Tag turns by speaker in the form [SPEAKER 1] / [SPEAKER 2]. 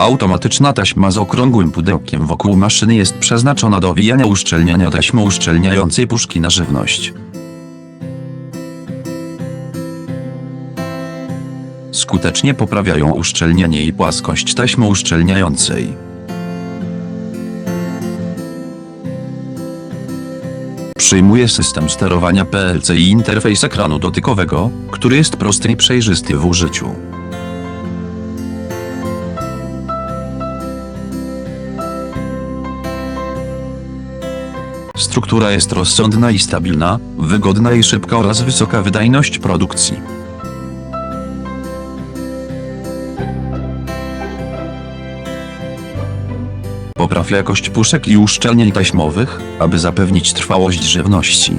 [SPEAKER 1] Automatyczna taśma z okrągłym pudełkiem wokół maszyny jest przeznaczona do owijania uszczelniania taśmy uszczelniającej puszki na żywność. Skutecznie poprawiają uszczelnienie i płaskość taśmy uszczelniającej. Przyjmuje system sterowania PLC i interfejs ekranu dotykowego, który jest prosty i przejrzysty w użyciu. Struktura jest rozsądna i stabilna, wygodna i szybka oraz wysoka wydajność produkcji. Poprawia jakość puszek i uszczelnień taśmowych, aby zapewnić trwałość żywności.